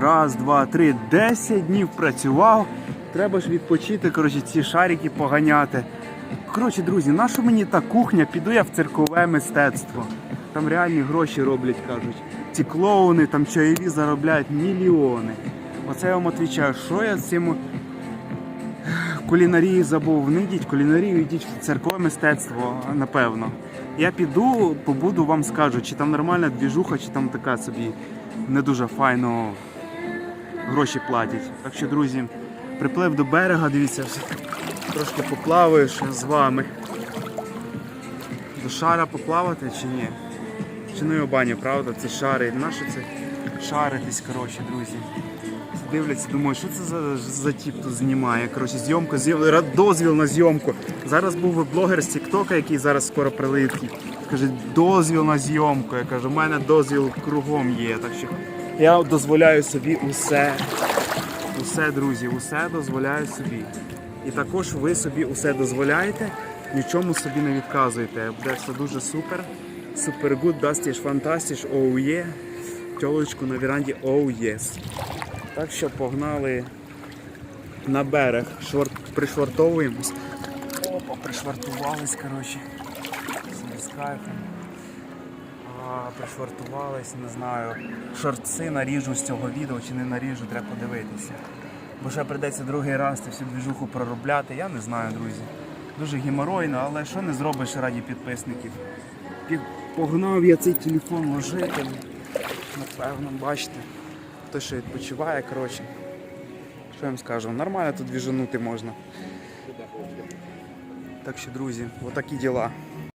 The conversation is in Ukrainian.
Раз, два, три, десять днів працював. Треба ж відпочити, коротше, ці шарики поганяти. Коротше, друзі, наша мені та кухня, піду я в циркове мистецтво. Там реальні гроші роблять, кажуть. Ці клоуни там чайові заробляють мільйони. Оце я вам відповідаю, що я з цим кулінарії забув. Не йдіть кулінарію, йдіть в церкове мистецтво, напевно. Я піду, побуду, вам скажу, чи там нормальна двіжуха, чи там така собі не дуже файно гроші платять. Так що, друзі, приплив до берега, дивіться, трошки поплаваю ще з вами. До шара поплавати чи ні? Чи ну не баню, правда? Ці шари. Нащо це шаритись, коротше, друзі? Дивляться, думаю, що це за, за тіп тут знімає. Коротше, зйомку, зйом- дозвіл на зйомку. Зараз був блогер з Тіктока, який зараз скоро прилетить. Каже, дозвіл на зйомку. Я кажу, у мене дозвіл кругом є. Так що я дозволяю собі усе. Усе, друзі, усе дозволяю собі. І також ви собі усе дозволяєте, нічому собі не відказуєте. Буде все дуже супер. Супер гуд, дастіш, фантастіш, оу є. Тьолочку на віранді, оу єс. Так що погнали на берег, Швар... пришвартовуємось. Опа, пришвартувались, коротше. А, пришвартувались, не знаю. Шорти наріжу з цього відео чи не наріжу, треба подивитися. Бо ще прийдеться другий раз цю всю двіжуху проробляти, я не знаю, друзі. Дуже геморойно, але що не зробиш раді підписників. Погнав я цей телефон ложити. Напевно, бачите. Хто ще відпочиває, коротше. Що я вам скажу? Нормально тут двіжанути можна. Так що, друзі, отакі діла.